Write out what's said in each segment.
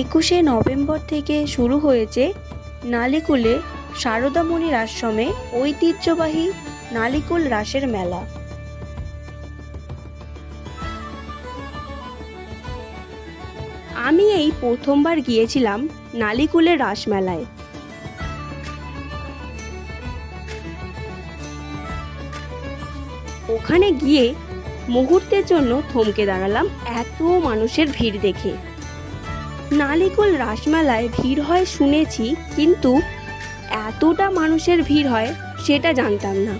একুশে নভেম্বর থেকে শুরু হয়েছে নালিকুলে শারদামণি আশ্রমে ঐতিহ্যবাহী নালিকুল রাসের মেলা। আমি এই প্রথমবার গিয়েছিলাম নালিকুলের রাসমেলায়। ওখানে গিয়ে মুহূর্তের জন্য থমকে দাঁড়ালাম এত মানুষের ভিড় দেখে। নালিকুল রাসমেলায় ভিড় হয় শুনেছি কিন্তু এতটা মানুষের ভিড় হয় সেটা জানতাম না।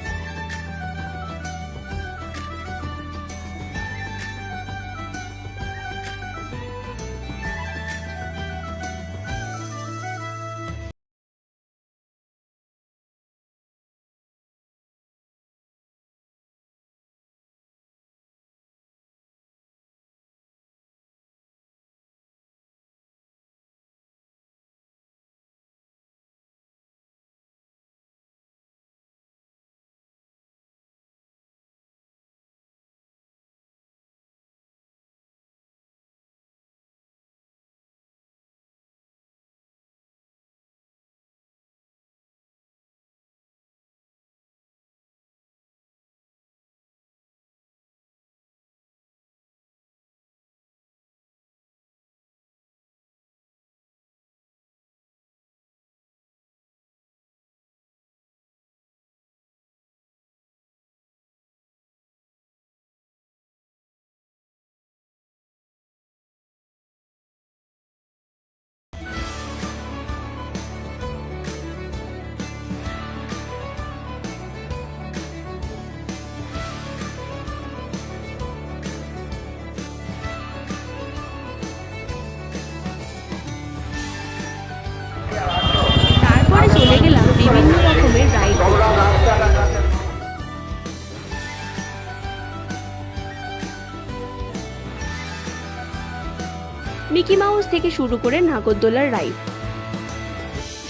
মিকি মাউস থেকে শুরু করে নাগরদোলার রাইড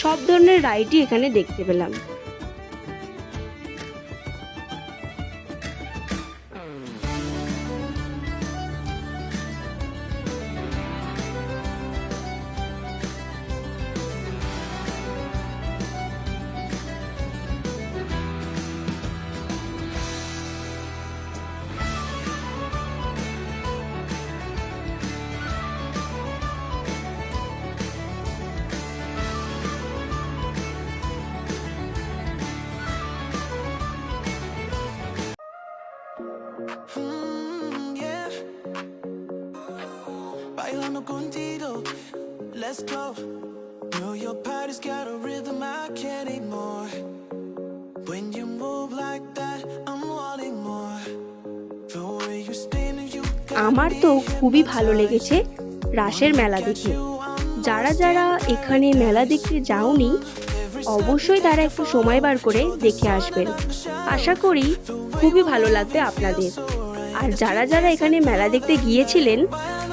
সব ধরনের রাইডই এখানে দেখতে পেলাম। Mm, yeah. Bailando contigo, let's go. Know your body's got a rhythm I can't ignore. When you move like that, I'm wanting more. The way you spin, you আমার তো খুবই ভালো লেগেছে রাসের মেলা দেখে যারা যারা এখানে মেলা দেখতে যাওনি অবশ্যই তারা একটু সময় বার করে দেখে আসবেন আশা করি খুবই ভালো লাগবে আপনাদের। আর যারা যারা এখানে মেলা দেখতে গিয়েছিলেন,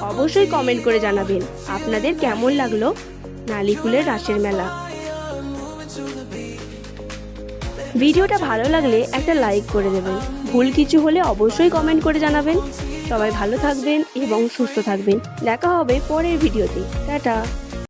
অবশ্যই কমেন্ট করে জানাবেন আপনাদের কেমন লাগল নালিকুলের রাসের মেলা। ভিডিওটা ভালো লাগলে একটা লাইক করে দেবেন। ভুল কিছু হলে অবশ্যই কমেন্ট করে জানাবেন। সবাই ভালো থাকবেন এবং সুস্থ থাকবেন। দেখা হবে পরের ভিডিওতে। টাটা।